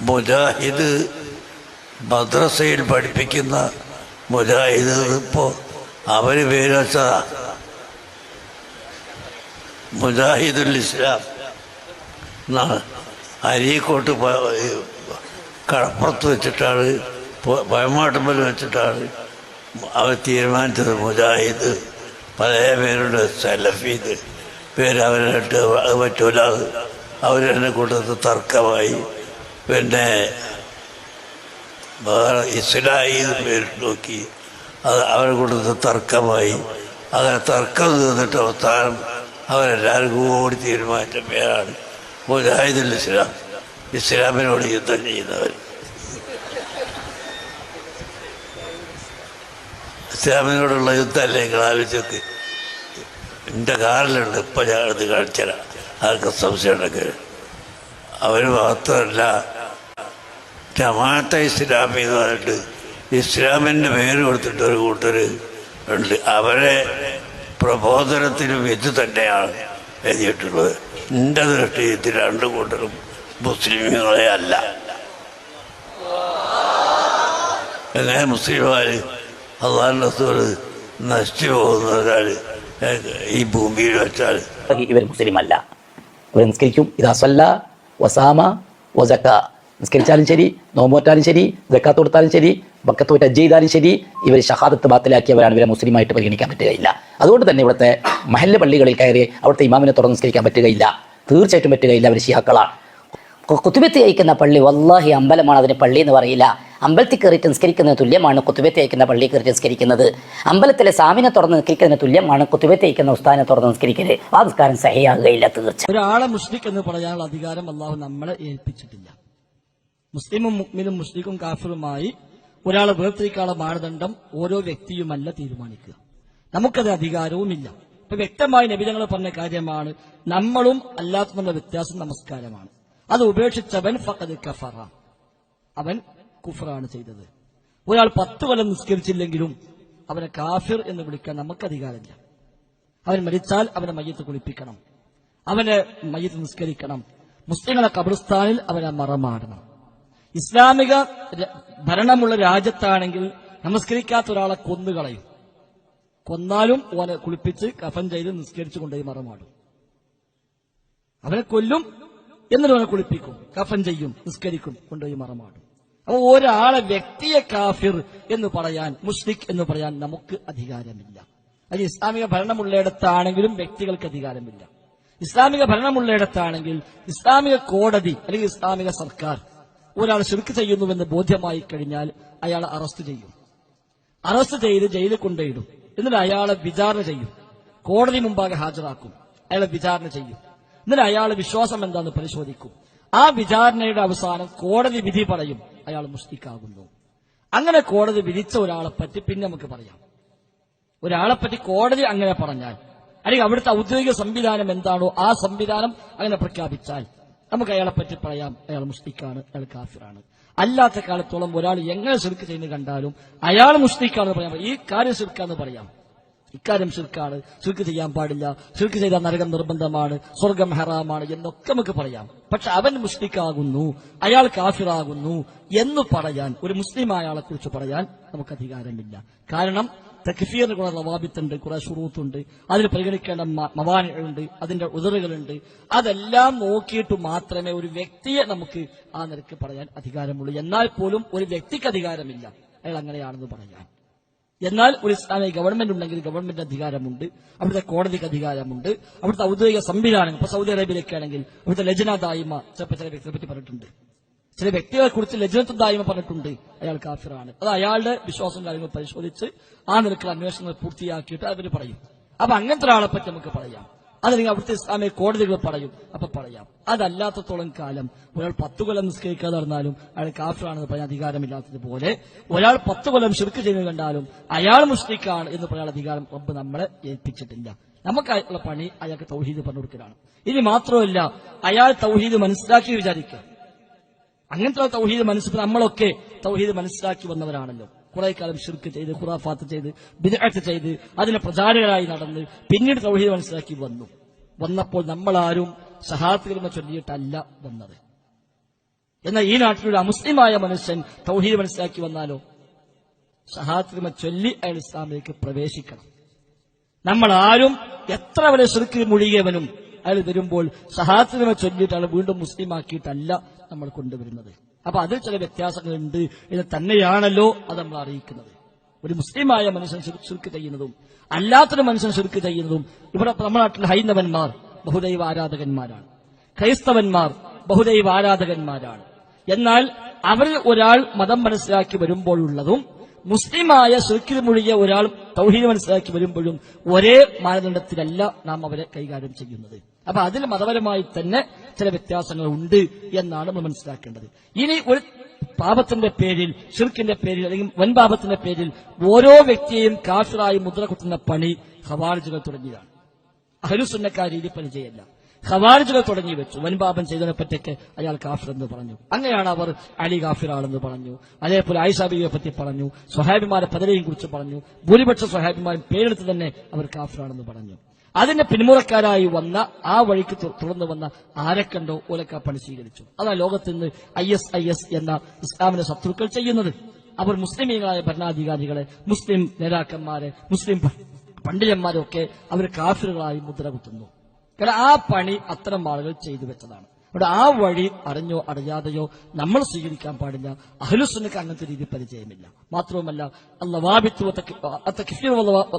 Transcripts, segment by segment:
മുജാഹിദ് മദ്രസയിൽ പഠിപ്പിക്കുന്ന മുജാഹിദ് ഇപ്പോൾ അവർ പേര് മുജാഹിദുൽ ഇസ്ലാം. എന്നാണ് അരീക്കോട്ട് കടപ്പുറത്ത് വെച്ചിട്ടാണ് പഴമാട്ടുമ്പൽ വെച്ചിട്ടാണ് അവർ തീരുമാനിച്ചത് മുജാഹിദ്. പല പേരുണ്ട് സലഫീദ്. പേര് അവരായിട്ട് പറ്റൂല. അവരെന്നെ കൂട്ടത്ത് തർക്കമായി. പിന്നെ ഇസ്ലായി പേരിട്ട് നോക്കി. അത് അവരെ കൊടുത്ത് തർക്കമായി. അങ്ങനെ തർക്കം തീർന്നിട്ട് അവസാനം അവരെല്ലാവരും കൂടി തീരുമാനിച്ച പേരാണ് മുജാഹിദുൽ ഇസ്ലാം. ഇസ്ലാമിനോട് യുദ്ധം ചെയ്യുന്നവർ. ഇസ്ലാമിനോടുള്ള യുദ്ധമല്ലേ ആലോചിച്ചൊക്കെ എന്റെ കാറിലുണ്ട് ഇപ്പം ഞാനത് കാണിച്ചുതരാം. ആർക്കും സംശയം അവർ മാത്രമല്ല ജമാഅത്തെ ഇസ്ലാമി എന്ന് പറഞ്ഞിട്ട് ഇസ്ലാമിന്റെ പേര് കൊടുത്തിട്ട് ഒരു കൂട്ടർ ഉണ്ട്. അവരെ പ്രബോധനത്തിനും ഇത് തന്നെയാണ് എഴുതിയിട്ടുള്ളത്. എന്റെ ദൃഷ്ടിയിൽ രണ്ട് കൂട്ടരും മുസ്ലിമുകളെ അല്ല. എങ്ങനെ മുസ്ലിംമാർ അള്ളാഹിന്റെ റസൂൽ നശിച്ചു പോകുന്ന ഒരാൾ ഈ ഭൂമിയിൽ വെച്ചാൽ ഇവർ മുസ്ലിം അല്ല ഇവർ നിസ്കരിക്കും ഇതാ സല്ല വസാമ വസക്ക നിസ്കരിച്ചാലും ശരി നോമ്പോറ്റാലും ശരി ജക്കാത്ത് കൊടുത്താലും ശരി ബക്കത്ത് ഹജ്ജ് ചെയ്താലും ശരി ഇവർ ഷഹാദത്ത് ബാത്തിലാക്കിയവരാണ്. ഇവരെ മുസ്ലിമായിട്ട് പരിഗണിക്കാൻ പറ്റുകയില്ല. അതുകൊണ്ട് തന്നെ ഇവിടുത്തെ മഹല്ല പള്ളികളിൽ കയറി അവിടുത്തെ ഇമാമിനെ തുറന്ന് നിസ്കരിക്കാൻ പറ്റുകയില്ല. തീർച്ചയായിട്ടും പറ്റുകയില്ല അവർ ഷിഹാക്കളാണ് കുത്തുബത്തി അയക്കുന്ന പള്ളി വല്ലാഹി അമ്പലമാണ് അതിന് പള്ളി എന്ന് പറയില്ല. അമ്പലത്തിൽ കയറിയിട്ട് നിസ്കരിക്കുന്നതിന് തുല്യമാണ് കുത്തുബത്തി അയക്കുന്ന പള്ളി കയറിയിട്ട് നിസ്കരിക്കുന്നത്. അമ്പലത്തിലെ സാമിനെ തുറന്ന് നിസ്കരിക്കുന്നതിന് തുല്യമാണ് കുത്തുബത്തി അയക്കുന്ന ഉസ്താനെ തുറന്ന് നിസ്കരിക്കൽ. ആ നിസ്കാരം സഹിയാകുകയില്ല തീർച്ച ഒരാളെ മുസ്ലിം എന്ന് പറയാനുള്ള അധികാരം അള്ളാഹു നമ്മളെ ഏൽപ്പിച്ചിട്ടില്ല. മുസ്ലിമും മുക്മിനും മുഷ്രിഖും കാഫിറുമായി ഒരാളെ വേർതിരിക്കാനുള്ള മാനദണ്ഡം ഓരോ വ്യക്തിയുമല്ല തീരുമാനിക്കുക. നമുക്കത് അധികാരവുമില്ല. ഇപ്പൊ വ്യക്തമായി നബിതങ്ങൾ പറഞ്ഞ കാര്യമാണ് നമ്മളും അല്ലാത്തതുള്ള വ്യത്യാസം നമസ്കാരമാണ്. അത് ഉപേക്ഷിച്ചവൻ ഫഖദ് കഫറ. അവൻ കുഫറാണ് ചെയ്തത്. ഒരാൾ പത്ത് കൊല്ലം നിസ്കരിച്ചില്ലെങ്കിലും അവനെ കാഫിർ എന്ന് വിളിക്കാൻ നമുക്ക് അധികാരമില്ല. അവൻ മരിച്ചാൽ അവനെ മയ്യത്ത് കുളിപ്പിക്കണം. അവനെ മയ്യത്ത് നിസ്കരിക്കണം. മുസ്ലിങ്ങളെ കബ്രിസ്ഥാനിൽ അവനെ മറമാടണം. ഇസ്ലാമിക ഭരണമുള്ള രാജ്യത്താണെങ്കിൽ നമസ്കരിക്കാത്ത ഒരാളെ കൊന്നുകളയും കൊന്നാലും ഓനെ കുളിപ്പിച്ച് കഫൻ ചെയ്ത് നിസ്കരിച്ചു കൊണ്ടുപോയി മറമാടും. അവനെ കൊല്ലും എന്നിട്ട് അവനെ കുളിപ്പിക്കും. കഫൻ ചെയ്യും നിസ്കരിക്കും കൊണ്ടുപോയി മറമാടും. അപ്പൊ ഒരാളെ വ്യക്തിയെ കാഫിർ എന്ന് പറയാൻ മുസ്ലിഖ് എന്ന് പറയാൻ നമുക്ക് അധികാരമില്ല. അത് ഇസ്ലാമിക ഭരണമുള്ളയിടത്താണെങ്കിലും വ്യക്തികൾക്ക് അധികാരമില്ല. ഇസ്ലാമിക ഭരണമുള്ളയിടത്താണെങ്കിൽ ഇസ്ലാമിക കോടതി അല്ലെങ്കിൽ ഇസ്ലാമിക സർക്കാർ ഒരാൾ ശിർക്ക് ചെയ്യുന്നുവെന്ന് ബോധ്യമായി കഴിഞ്ഞാൽ അയാൾ അറസ്റ്റ് ചെയ്യും. അറസ്റ്റ് ചെയ്ത് ജയിലിൽ കൊണ്ടുപോയിടും. എന്നിട്ട് അയാളെ വിചാരണ ചെയ്യും. കോടതി മുമ്പാകെ ഹാജരാക്കും. അയാളെ വിചാരണ ചെയ്യും. എന്നിട്ട് അയാൾ വിശ്വാസം എന്താണെന്ന് പരിശോധിക്കും. ആ വിചാരണയുടെ അവസാനം കോടതി വിധി പറയും അയാൾ മുഷ്ടിക്കാകുന്നു. അങ്ങനെ കോടതി വിധിച്ച ഒരാളെ പറ്റി പിന്നെ നമുക്ക് പറയാം. ഒരാളെ പറ്റി കോടതി അങ്ങനെ പറഞ്ഞാൽ അല്ലെങ്കിൽ അവിടുത്തെ ഔദ്യോഗിക സംവിധാനം എന്താണോ ആ സംവിധാനം അങ്ങനെ പ്രഖ്യാപിച്ചാൽ നമുക്ക് അയാളെ പറ്റി പറയാം. അയാൾ മുസ്ലിക്കാണ് അയാൾ കാഫിറാണ്. അല്ലാത്ത കാലത്തോളം ഒരാൾ എങ്ങനെ ശിർക്ക് ചെയ്യുന്നത് കണ്ടാലും അയാൾ മുസ്ലിക്കാണെന്ന് പറയാം. ഈ കാര്യം ശിർക്കാന്ന് പറയാം. ഇക്കാര്യം ശിർക്കാണ്. ശിർക്ക് ചെയ്യാൻ പാടില്ല. ശിർക്ക് ചെയ്താൽ നരകം നിർബന്ധമാണ് സ്വർഗം ഹറാമാണ് എന്നൊക്കെ നമുക്ക് പറയാം. പക്ഷെ അവൻ മുസ്ലിക്കാകുന്നു അയാൾ കാഫിറാകുന്നു എന്ന് പറയാൻ ഒരു മുസ്ലിം അയാളെ കുറിച്ച് പറയാൻ നമുക്ക് അധികാരമില്ല. കാരണം തക്ഫീറിന് കുറെ റവാബിത്തുണ്ട് കുറെ ഷുറൂത്തുണ്ട് അതിൽ പരിഗണിക്കേണ്ട മവാനുകളുണ്ട് അതിന്റെ ഉദറുകളുണ്ട്. അതെല്ലാം നോക്കിയിട്ട് മാത്രമേ ഒരു വ്യക്തിയെ നമുക്ക് ആ നിരക്ക് പറയാൻ അധികാരമുള്ളൂ. എന്നാൽ പോലും ഒരു വ്യക്തിക്ക് അധികാരമില്ല. അയാൾ അങ്ങനെയാണെന്ന് പറയാൻ എന്നാൽ ഒരു ഇസ്ലാമിക ഗവൺമെന്റ് ഉണ്ടെങ്കിൽ ഗവൺമെന്റ് അധികാരമുണ്ട്. അവിടുത്തെ കോടതിക്ക് അധികാരമുണ്ട്. അവിടുത്തെ ഔദ്യോഗിക സംവിധാനം ഇപ്പൊ സൗദി അറേബ്യയിലേക്കാണെങ്കിൽ അവിടുത്തെ ലജന ദായിമ ചിലപ്പോൾ ചില വ്യക്തിയെ പറ്റി പറഞ്ഞിട്ടുണ്ട്. ചില വ്യക്തികളെ കുറിച്ച് ലജ്നത്ത് ദായിമ പറഞ്ഞിട്ടുണ്ട്. അയാൾ കാഫിറാണ്. അത് അയാളുടെ വിശ്വാസം കാര്യങ്ങൾ പരിശോധിച്ച് ആ നിരക്കുള്ള അന്വേഷണങ്ങൾ പൂർത്തിയാക്കിയിട്ട് അവർ പറയും. അപ്പൊ അങ്ങനത്തെ ഒരാളെ പറ്റി നമുക്ക് പറയാം. അതല്ലെങ്കിൽ അവിടുത്തെ ഇസ്ലാമിക കോടതികൾ പറയും. അപ്പൊ പറയാം. അതല്ലാത്തത്തോളം കാലം ഒരാൾ പത്ത് കൊല്ലം നിസ്കരിക്കാതെ നടന്നാലും അയാൾ കാഫിറാണെന്ന് പറയാൻ അധികാരമില്ലാത്തതുപോലെ ഒരാൾ പത്ത് കൊല്ലം ശിർക്ക് ചെയ്യുന്നത് കണ്ടാലും അയാൾ മുസ്ലിക്കാണ് എന്ന് പറയാൻ അധികാരം റബ്ബ് നമ്മളെ ഏൽപ്പിച്ചിട്ടില്ല. നമുക്കായിട്ടുള്ള പണി അയാൾക്ക് തൗഹീദ് പറഞ്ഞു കൊടുക്കലാണ്. ഇനി മാത്രമല്ല അയാൾ തൗഹീദ് മനസ്സിലാക്കി വിചാരിക്കുക. അങ്ങനത്തെ തൗഹീദ് മനസ്സിൽ നമ്മളൊക്കെ തൗഹീദ് മനസ്സിലാക്കി വന്നവരാണല്ലോ. കുറെ കാലം ഷിർക്ക് ചെയ്ത് ഖുറാഫാത്ത് ചെയ്ത് ബിദഅത്ത് ചെയ്ത് അതിനെ പ്രചാരകരായി നടന്ന് പിന്നീട് തൗഹീദ് മനസ്സിലാക്കി വന്നു. വന്നപ്പോൾ നമ്മളാരും ഷഹാത്തുകളെ ചൊല്ലിയിട്ടല്ല വന്നത്. എന്നാൽ ഈ നാട്ടിലൊരു അമുസ്ലിമായ മനുഷ്യൻ തൗഹീദ് മനസ്സിലാക്കി വന്നാലോ? ഷഹാത്രിമ ചൊല്ലി അയാൾ ഇസ്ലാമിലേക്ക് പ്രവേശിക്കണം. നമ്മൾ ആരും എത്ര വരെ ശുരുക്കിൽ മുഴുകിയവനും അയാൾ തരുമ്പോൾ സഹാത്തിനെ ചൊല്ലിയിട്ട് അയാൾ വീണ്ടും മുസ്ലിം ആക്കിയിട്ടല്ല നമ്മൾ കൊണ്ടുവരുന്നത്. അപ്പൊ അതിൽ ചില വ്യത്യാസങ്ങളുണ്ട്. ഇത് തന്നെയാണല്ലോ അത് നമ്മൾ അറിയിക്കുന്നത്. ഒരു മുസ്ലിമായ മനുഷ്യൻ ശുരുക്ക് ചെയ്യുന്നതും അല്ലാത്തൊരു മനുഷ്യൻ ശുരുക്ക് ചെയ്യുന്നതും ഇവിടെ നമ്മുടെ ഹൈന്ദവന്മാർ ബഹുദൈവ ആരാധകന്മാരാണ്. ക്രൈസ്തവന്മാർ ബഹുദൈവ ആരാധകന്മാരാണ്. എന്നാൽ അവരിൽ ഒരാൾ മതം മനസ്സിലാക്കി വരുമ്പോഴുള്ളതും മുസ്ലിമായ ശുക്കിൽ മുഴുകിയ ഒരാൾ തൗഹീദ് മനസ്സിലാക്കി വരുമ്പോഴും ഒരേ മാനദണ്ഡത്തിലല്ല നാം അവരെ കൈകാര്യം ചെയ്യുന്നത്. അപ്പൊ അതിൽ മതപരമായി തന്നെ ചില വ്യത്യാസങ്ങൾ ഉണ്ട് എന്നാണ് നമ്മൾ മനസ്സിലാക്കേണ്ടത്. ഇനി ഒരു പാപത്തിന്റെ പേരിൽ ഷിർക്കിന്റെ പേരിൽ അല്ലെങ്കിൽ വൻപാപത്തിന്റെ പേരിൽ ഓരോ വ്യക്തിയെയും കാഫിറായി മുദ്ര കുത്തുന്ന പണി ഹവാർജുകൾ തുടങ്ങിയതാണ്. അഹലുസുന്നക്കാർ പണി പരിചയമല്ല ഖവാരിജുകൾ തുടങ്ങി വെച്ചു. വൻപാപം ചെയ്തതിനെ പറ്റിയൊക്കെ അയാൾ കാഫിർ എന്ന് പറഞ്ഞു. അങ്ങനെയാണ് അവർ അലി കാഫിറാണെന്ന് പറഞ്ഞു. അതേപോലെ ആയിഷാബിയെ പറ്റി പറഞ്ഞു. സ്വഹാബിമാരെ പലരെയും കുറിച്ച് പറഞ്ഞു. ഭൂരിപക്ഷ സ്വഹാബിമാരും പേരെടുത്ത് തന്നെ അവർ കാഫിറാണെന്ന് പറഞ്ഞു. അതിന്റെ പിന്മുറക്കാരായി വന്ന ആ വഴിക്ക് തുടർന്നു വന്ന ആരക്കണ്ടോ ഓലക്ക പണി സ്വീകരിച്ചു. അതാ ലോകത്ത് നിന്ന് ഐ എസ് ഐ എസ് എന്ന ഇസ്ലാമിന്റെ ശത്രുക്കൾ ചെയ്യുന്നത്. അവർ മുസ്ലിമീങ്ങളായ ഭരണാധികാരികളെ മുസ്ലിം നേതാക്കന്മാരെ മുസ്ലിം പണ്ഡിതന്മാരൊക്കെ അവർ കാഫിറുകളായി മുദ്ര കുത്തുന്നു. കാരണം ആ പണി അത്തരം ആളുകൾ ചെയ്തു വെച്ചതാണ്. അവിടെ ആ വഴി അറിഞ്ഞോ അറിയാതെയോ നമ്മൾ സ്വീകരിക്കാൻ പാടില്ല. അഹ്ലുസുന്നക്ക് അങ്ങനത്തെ രീതി പരിചയമില്ല. മാത്രവുമല്ല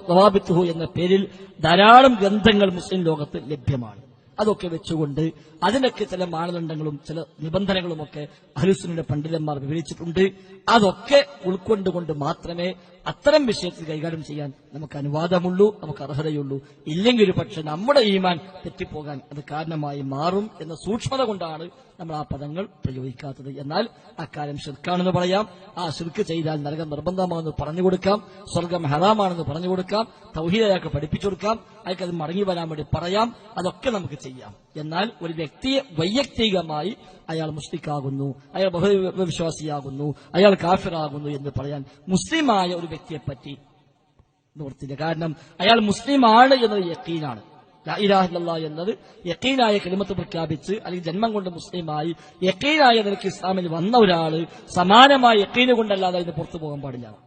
ലവാബിത്തുഹു എന്ന പേരിൽ ധാരാളം ഗ്രന്ഥങ്ങൾ മുസ്ലിം ലോകത്ത് ലഭ്യമാണ്. അതൊക്കെ വെച്ചുകൊണ്ട് അതിനൊക്കെ ചില മാനദണ്ഡങ്ങളും ചില നിബന്ധനകളും ഒക്കെ അഹ്ലുസുന്നയുടെ പണ്ഡിതന്മാർ വിവരിച്ചിട്ടുണ്ട്. അതൊക്കെ ഉൾക്കൊണ്ടുകൊണ്ട് മാത്രമേ അത്തരം വിഷയത്തിൽ കൈകാര്യം ചെയ്യാൻ നമുക്ക് അനുവാദമുള്ളൂ നമുക്ക് അർഹതയുള്ളൂ. ഇല്ലെങ്കിൽ പക്ഷെ നമ്മുടെ ഈമാൻ തെറ്റിപ്പോകാൻ അത് കാരണമായി മാറും എന്ന സൂക്ഷ്മത കൊണ്ടാണ് നമ്മൾ ആ പദങ്ങൾ പ്രയോഗിക്കാത്തത്. എന്നാൽ അക്കാര്യം ശിർക്കാണെന്ന് പറയാം. ആ ശിർക്ക് ചെയ്താൽ നരകം നിർബന്ധമാണെന്ന് പറഞ്ഞു കൊടുക്കാം. സ്വർഗം ഹറാമാണെന്ന് പറഞ്ഞു കൊടുക്കാം. തൗഹീദ് പഠിപ്പിച്ചു കൊടുക്കാം. അയാൾക്ക് അത് മടങ്ങി വരാൻ വേണ്ടി പറയാം. അതൊക്കെ നമുക്ക് ചെയ്യാം. എന്നാൽ ഒരു വ്യക്തിയെ വൈയക്തികമായി അയാൾ മുസ്ലിക്കാകുന്നു അയാൾ ബഹുവിശ്വാസിയാകുന്നു. അയാൾ കാഫിറാകുന്നു എന്ന് പറയാൻ മുസ്ലിമായ ഒരു വ്യക്തിയെ പറ്റി നിവർത്തില്ല. കാരണം അയാൾ മുസ്ലിമാണ് എന്നത് യക്കീനാണ്. ലാ ഇലാഹ ഇല്ലല്ലാഹ് എന്നത് യക്കീനായ കലിമത്ത് പ്രഖ്യാപിച്ച് അല്ലെങ്കിൽ ജന്മം കൊണ്ട് മുസ്ലിമായി യക്കീനായ നിലയ്ക്ക് ഇസ്ലാമിൽ വന്ന ഒരാൾ സമാനമായ യക്കീന് കൊണ്ടല്ലാതെ അതിന് പുറത്തു പോകാൻ പാടില്ല.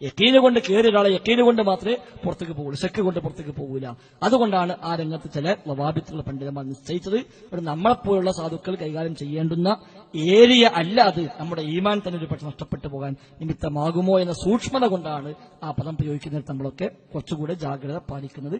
യക്കീന് കൊണ്ട് കയറിയ ഒരാളെ യക്കീന് കൊണ്ട് മാത്രമേ പുറത്തേക്ക് പോകുള്ളൂ ശക്ക് കൊണ്ട് പുറത്തേക്ക് പോകൂല അതുകൊണ്ടാണ് ആ രംഗത്ത് ചില വവാബിത്തുള്ള പണ്ഡിതന്മാർ നിശ്ചയിച്ചത് ഒരു നമ്മളെപ്പോലുള്ള സാധുക്കൾ കൈകാര്യം ചെയ്യേണ്ടുന്ന ഏരിയ അല്ല അത്. നമ്മുടെ ഈമാൻ തന്നെ ഒരു പക്ഷെ നഷ്ടപ്പെട്ടു പോകാൻ നിമിത്തമാകുമോ എന്ന സൂക്ഷ്മത കൊണ്ടാണ് ആ പദം പ്രയോഗിക്കുന്നതിൽ നമ്മളൊക്കെ കുറച്ചുകൂടെ ജാഗ്രത പാലിക്കുന്നത്.